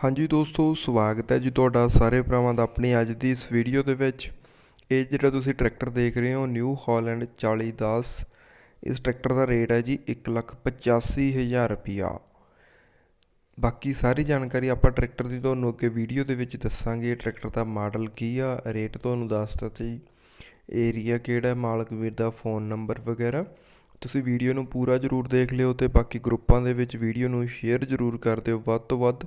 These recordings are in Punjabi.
ਹਾਂਜੀ ਦੋਸਤੋ, ਸਵਾਗਤ ਹੈ ਜੀ ਤੁਹਾਡਾ ਸਾਰੇ ਭਰਾਵਾਂ ਦਾ ਆਪਣੀ ਅੱਜ ਦੀ ਇਸ ਵੀਡੀਓ ਦੇ ਵਿੱਚ। ਇਹ ਜਿਹੜਾ ਤੁਸੀਂ ਟਰੈਕਟਰ ਦੇਖ ਰਹੇ ਹੋ ਨਿਊ ਹਾਲੈਂਡ 4010 ਇਸ ਟਰੈਕਟਰ ਦਾ ਰੇਟ ਹੈ ਜੀ 185000 ਰੁਪਿਆ ਬਾਕੀ ਸਾਰੀ ਜਾਣਕਾਰੀ ਆਪਾਂ ਟਰੈਕਟਰ ਦੀ ਤੁਹਾਨੂੰ ਅੱਗੇ ਵੀਡੀਓ ਦੇ ਵਿੱਚ ਦੱਸਾਂਗੇ ਟਰੈਕਟਰ ਦਾ ਮਾਡਲ ਕੀ ਆ ਰੇਟ ਤੁਹਾਨੂੰ ਦੱਸ ਦਿੱਤਾ ਜੀ। ਏਰੀਆ ਕਿਹੜਾ ਮਾਲਕ ਵੀਰ ਦਾ ਫੋਨ ਨੰਬਰ ਵਗੈਰਾ। ਤੁਸੀਂ ਵੀਡੀਓ ਨੂੰ ਪੂਰਾ ਜ਼ਰੂਰ ਦੇਖ ਲਿਓ ਤੇ ਬਾਕੀ ਗਰੁੱਪਾਂ ਦੇ ਵਿੱਚ ਵੀਡੀਓ ਨੂੰ ਸ਼ੇਅਰ ਜ਼ਰੂਰ ਕਰ ਦਿਓ, ਵੱਧ ਤੋਂ ਵੱਧ।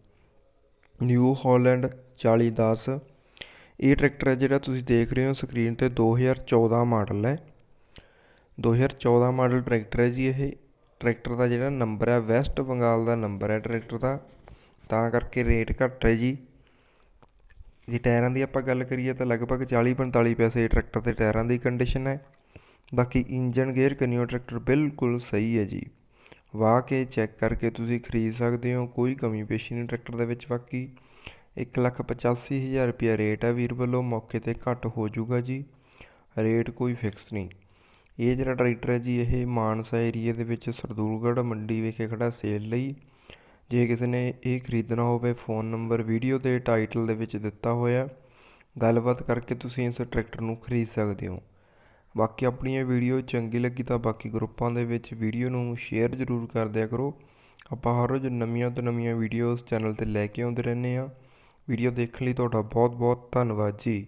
ਨਿਊ ਹਾਲੈਂਡ 4010 ਇਹ ਟਰੈਕਟਰ ਹੈ ਜਿਹੜਾ ਤੁਸੀਂ ਦੇਖ ਰਹੇ ਹੋ ਸਕਰੀਨ ਤੇ 2014 ਮਾਡਲ ਹੈ। 2014 ਮਾਡਲ ਟਰੈਕਟਰ ਹੈ ਜੀ ਇਹ। ਟਰੈਕਟਰ ਦਾ ਜਿਹੜਾ ਨੰਬਰ ਹੈ, ਵੈਸਟ ਬੰਗਾਲ ਦਾ ਨੰਬਰ ਹੈ ਟਰੈਕਟਰ ਦਾ। ਤਾਂ ਕਰਕੇ ਰੇਟ ਘੱਟ ਹੈ ਜੀ। ਜੇ ਟਾਇਰਾਂ ਦੀ ਆਪਾਂ ਗੱਲ ਕਰੀਏ ਤਾਂ ਲਗਭਗ 40-45 ਪੈਸੇ ਟਰੈਕਟਰ ਦੇ ਟਾਇਰਾਂ ਦੀ ਕੰਡੀਸ਼ਨ ਹੈ। ਬਾਕੀ ਇੰਜਨ ਗੇਅਰ ਕਨਿਓ ਟਰੈਕਟਰ ਬਿਲਕੁਲ ਸਹੀ ਹੈ ਜੀ। ਵਾਹ ਕੇ ਚੈੱਕ ਕਰਕੇ ਤੁਸੀਂ ਖਰੀਦ ਸਕਦੇ ਹੋ, ਕੋਈ ਕਮੀ ਪੇਸ਼ੀ ਨਹੀਂ ਟਰੈਕਟਰ ਦੇ ਵਿੱਚ ਬਾਕੀ। 185000 ਰੁਪਿਆ ਰੇਟ ਹੈ ਵੀਰ ਵੱਲੋਂ, ਮੌਕੇ ਤੇ ਘੱਟ ਹੋ ਜਾਊਗਾ ਜੀ। ਰੇਟ ਕੋਈ ਫਿਕਸ ਨਹੀਂ। ਇਹ ਜਿਹੜਾ ਟਰੈਕਟਰ ਹੈ ਜੀ, ਇਹ ਮਾਨਸਾ ਏਰੀਆ ਦੇ ਵਿੱਚ ਸਰਦੂਲਗੜ੍ਹ ਮੰਡੀ ਵਿਖੇ ਖੜਾ ਸੇਲ ਲਈ। ਜੇ ਕਿਸੇ ਨੇ ਇਹ ਖਰੀਦਣਾ ਹੋਵੇ ਫੋਨ ਨੰਬਰ ਵੀਡੀਓ ਦੇ ਟਾਈਟਲ ਦੇ ਵਿੱਚ ਦਿੱਤਾ ਹੋਇਆ। ਗੱਲਬਾਤ ਕਰਕੇ ਤੁਸੀਂ ਇਸ ਟਰੈਕਟਰ ਨੂੰ ਖਰੀਦ ਸਕਦੇ ਹੋ। ਬਾਕੀ ਆਪਣੀ ਇਹ ਵੀਡੀਓ ਚੰਗੀ ਲੱਗੀ ਤਾਂ ਬਾਕੀ ਗਰੁੱਪਾਂ ਦੇ ਵਿੱਚ ਵੀਡੀਓ ਨੂੰ ਸ਼ੇਅਰ ਜ਼ਰੂਰ ਕਰ ਦਿਆ ਕਰੋ। ਆਪਾਂ ਹਰ ਰੋਜ਼ ਨਵੀਆਂ ਤੋਂ ਨਵੀਆਂ ਵੀਡੀਓਜ਼ ਚੈਨਲ ਤੇ ਲੈ ਕੇ ਆਉਂਦੇ ਰਹਿੰਦੇ ਆ ਵੀਡੀਓ ਦੇਖਣ ਲਈ ਤੁਹਾਡਾ ਬਹੁਤ ਬਹੁਤ ਧੰਨਵਾਦ ਜੀ।